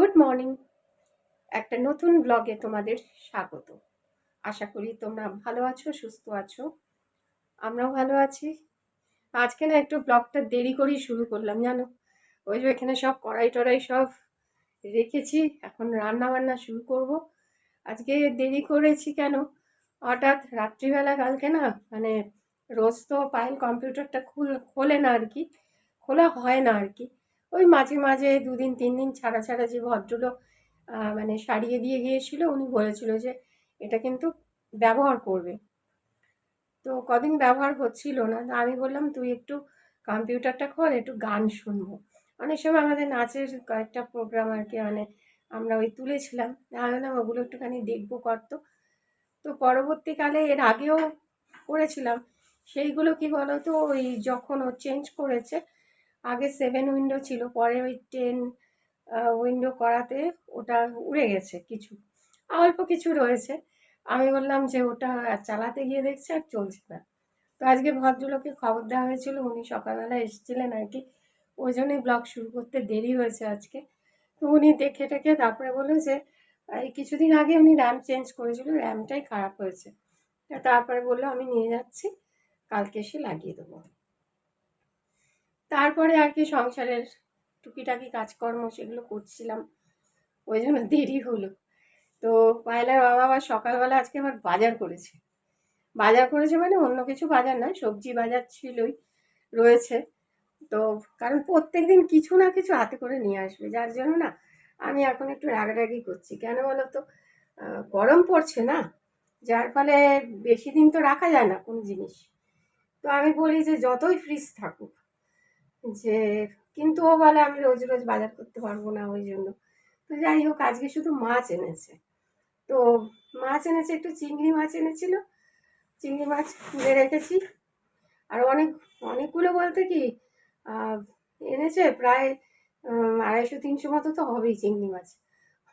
Good morning. একটা নতুন ব্লগে তোমাদের স্বাগত। আশা করি তোমরা ভালো আছো, সুস্থ আছো। আমরাও ভালো আছি। আজকে না একটু ব্লগটা দেরি করেই শুরু করলাম, জানো? ওই যে এখানে সব কড়াই টড়াই সব রেখেছি, এখন রান্না বান্না শুরু করব। আজকে দেরি করেছি কেন? হঠাৎ রাত্রিবেলা কালকে না মানে রোজ তো পায়েল কম্পিউটারটা খুল, খোলে না আর কি, খোলা হয় না আর কি। ওই মাঝে মাঝে দুদিন, তিন দিন ছাড়া ছাড়া যে ভদ্রলোক মানে সারিয়ে দিয়ে গিয়েছিল, উনি বলেছিল যে এটা কিন্তু ব্যবহার করবে। তো কদিন ব্যবহার হচ্ছিল না, তো আমি বললাম, তুই একটু কম্পিউটারটা খোল, একটু গান শুনব। অনেক সময় আমাদের নাচের কয়েকটা প্রোগ্রাম আর কি মানে আমরা ওই তুলেছিলাম। আমি বললাম, ওগুলো একটুখানি দেখব করতো তো। পরবর্তীকালে এর আগেও করেছিলাম। সেইগুলো কি বলতো, ওই যখন ও চেঞ্জ করেছে আগে সেভেন উইন্ডো ছিল, পরে ওই টেন উইন্ডো করাতে ওটা উড়ে গেছে কিছু, অল্প কিছু রয়েছে। আমি বললাম যে ওটা চালাতে গিয়ে দেখছি আর চলছে না। তো আজকে ভদ্রলোককে খবর দেওয়া হয়েছিল, উনি সকালবেলা এসেছিলেন আর কি। ওই জন্যই ব্লগ শুরু করতে দেরি হয়েছে আজকে। তো উনি দেখে টেখে তারপরে বলল যে, এই কিছুদিন আগে উনি র্যাম চেঞ্জ করেছিল র্যামটাই খারাপ হয়েছে। তারপরে বলল, আমি নিয়ে যাচ্ছি, কালকে এসে লাগিয়ে দেবো। তারপরে আর কি সংসারের টুকিটাকি কাজকর্ম সেগুলো করছিলাম। ওই জন্য দেরি হলো। তো পায়লার বাবা আবার সকালবেলা আজকে আবার বাজার করেছে। বাজার করেছে মানে অন্য কিছু বাজার নয়, সবজি বাজার ছিলই, রয়েছে। তো কারণ প্রত্যেক দিন কিছু না কিছু হাতে করে নিয়ে আসবে। যার জন্য না আমি এখন একটু রাগারাগি করছি। কেন বলো তো? গরম পড়ছে না? যার ফলে বেশি দিন তো রাখা যায় না কোনো জিনিস। তো আমি বলি যে যতই ফ্রিজ থাকুক যে কিন্তু ও বলে, আমি রোজ রোজ বাজার করতে পারব না ওই জন্য। তো যাই হোক, আজকে শুধু মাছ এনেছে। তো মাছ এনেছে, একটু চিংড়ি মাছ এনেছিল। চিংড়ি মাছ তুলে রেখেছি। আর অনেক, অনেকগুলো বলতে কি এনেছে প্রায় আড়াইশো, তিনশো মতো তো হবেই চিংড়ি মাছ।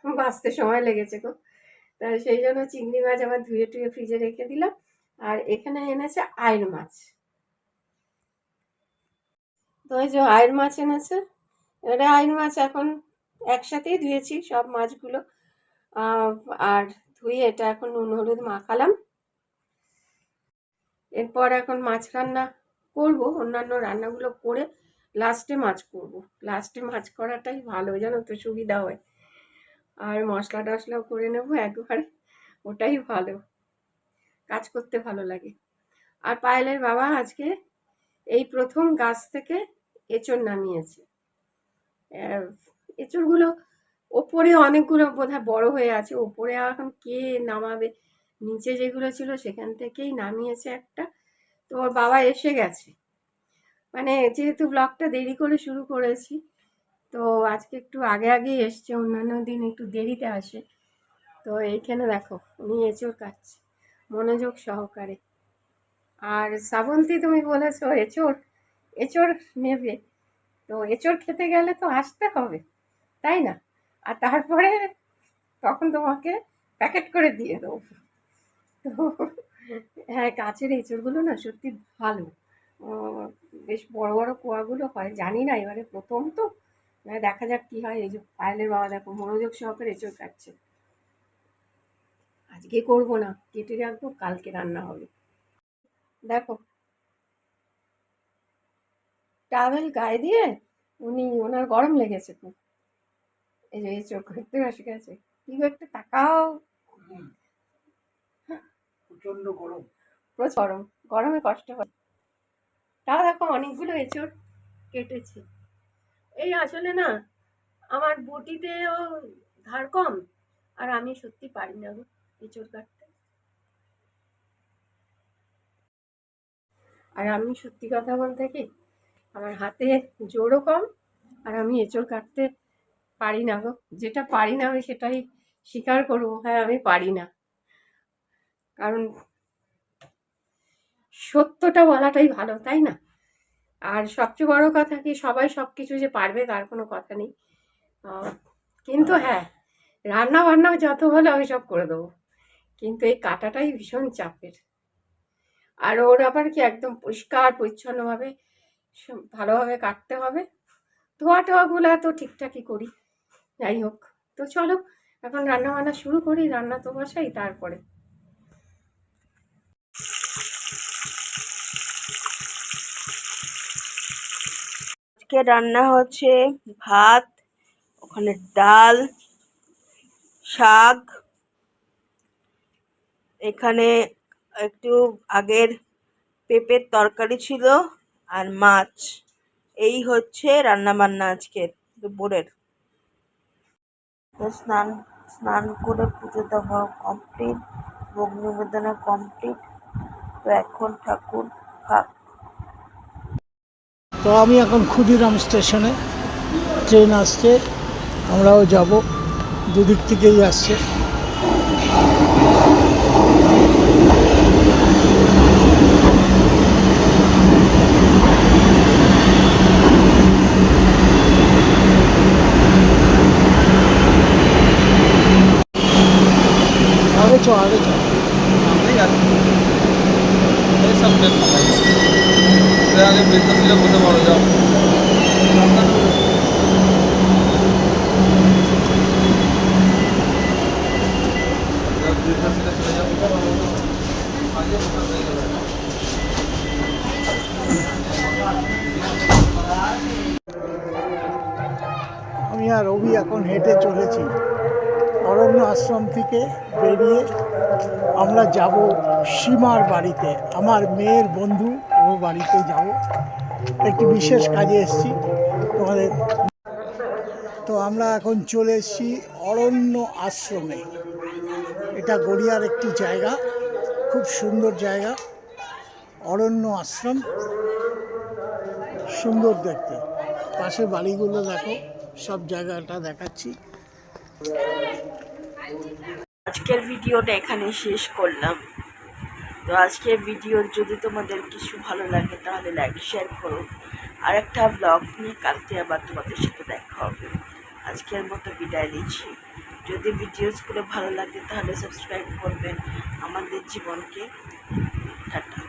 বাঁচতে সময় লেগেছে গো। তা সেই জন্য চিংড়ি মাছ আবার ধুয়ে টুয়ে ফ্রিজে রেখে দিলাম। আর এখানে এনেছে আয়ের মাছ। তো ওই যে আয়ের মাছ এনেছে, এবারে আয়ের মাছ এখন একসাথেই ধুয়েছি সব মাছগুলো। আর ধুয়ে এটা এখন নুন, হলুদ মাখালাম। এরপর এখন মাছ রান্না করব, অন্যান্য রান্নাগুলো করে লাস্টে মাছ করব। লাস্টে মাছ করাটাই ভালো যেন তো, সুবিধা হয়। আর মশলা টশলাও করে নেব একবারে, ওটাই ভালো। কাজ করতে ভালো লাগে। আর পায়েলের বাবা আজকে এই প্রথম গাছ থেকে এঁচড় নামিয়েছে। এঁচড়গুলো ওপরে অনেকগুলো বোধহয় বড় হয়ে আছে। ওপরে এখন কে নামাবে? নিচে যেগুলো ছিল সেখান থেকেই নামিয়েছে একটা। তো ওর বাবা এসে গেছে। মানে যেহেতু ব্লগটা দেরি করে শুরু করেছি, তো আজকে একটু আগে আগে এসছে। অন্যান্য দিন একটু দেরিতে আসে। তো এইখানে দেখো, উনি এঁচড় কাটছে। মনোযোগ সহকারে। আর শ্রাবন্তী তুমি বলেছ এঁচড়? এঁচড় নেবে। তো এঁচড় খেতে গেলে তো আসতে হবে, তাই না? আর তারপরে তখন তোমাকে প্যাকেট করে দিয়ে দেবো। তো হ্যাঁ কাছের এঁচড়গুলো না সত্যি ভালো। বেশ বড় বড় কুয়াগুলো হয়, জানি না, এবারে প্রথম তো। মানে দেখা যাক কি হয়। এই যে পায়েলের বাবা দেখো, মনোযোগ সহকারে এঁচড় কাটছে। আজকে করব না, কেটে রাখব, কালকে রান্না হবে। দেখো টাওয়েল গায়ে দিয়ে উনি ওনার গরম লেগেছে খুব। এই যে এই চোখ করতে বসে গেছে। কি একটু তাকাও। প্রচণ্ড গরম। প্রচুর গরম। গরমে কষ্ট হয়। তাও দেখো অনেকগুলো এঁচড় কেটেছি। এই আসলে না আমার বটিতেও ধার কম আর আমি সত্যি পারি না গো এঁচড় কাটতে। আর আমি সত্যি কথা বলতে কি আমার হাতে জোরও কম আর আমি এঁচড় কাটতে পারি না গো। যেটা পারি না আমি সেটাই স্বীকার করব। হ্যাঁ আমি পারি না। কারণ সত্যটা বলাটাই ভালো, তাই না? আর সবচেয়ে বড় কথা কি, সবাই সব কিছু যে পারবে তার কোনো কথা নেই। কিন্তু হ্যাঁ রান্না বান্নাও যত ভালো আমি সব করে দেবো। কিন্তু এই কাটাটাই ভীষণ চাপের। আর ওর আবার কি একদম পরিষ্কার, পরিচ্ছন্নভাবে ভালোভাবে কাটতে হবে। ধোয়া টোয়াগুলো তো ঠিকঠাকই করি। যাই হোক, তো চলো, এখন রান্না বান্না শুরু করি, রান্না তো বসাই, তারপরে। আজকে রান্না হচ্ছে ভাত, ওখানে ডাল, শাক, এখানে একটু আগের পেঁপের তরকারি ছিল। আর মাছ। এই হচ্ছে রান্না বান্না আজকের দুপুরের। তো স্নান স্নান করে পুজো দেওয়া কমপ্লিট ভোগ নিবেদনা কমপ্লিট তো এখন ঠাকুর খাক তো আমি এখন ক্ষুদিরাম স্টেশনে। ট্রেন আসছে আমরাও যাব। দুদিক থেকেই আসছে। আগে চ আগে চ এই সব ট্রেন পাঠাই এর আগে বৃদ্ধ ছিল কোথাও বড় যাও। গেল আমি আর রবি এখন হেঁটে চলেছি। অরণ্য আশ্রম থেকে বেরিয়ে আমরা যাব সীমার বাড়িতে। আমার মেয়ের বন্ধু ও বাড়িতে যাব। একটি বিশেষ কাজে এসেছি। তোমাদের তো আমরা এখন চলে এসেছি অরণ্য আশ্রমে। এটা গড়িয়ার একটি জায়গা। খুব সুন্দর জায়গা। অরণ্য আশ্রম। সুন্দর দেখতে। পাশে বাড়িগুলো দেখো। সব জায়গাটা দেখাচ্ছি। আজকের ভিডিওটা এখানে শেষ করলাম। তো আজকের ভিডিওর যদি তোমাদের কিছু ভালো লাগে, তাহলে লাইক শেয়ার করো। আর একটা ব্লগ নিয়ে কালকে আবার তোমাদের সাথে দেখা হবে। আজকের মতো বিদায় দিচ্ছি যদি ভিডিওসগুলো ভালো লাগে, তাহলে সাবস্ক্রাইব করবেন। আমাদের জীবনকে টাটা।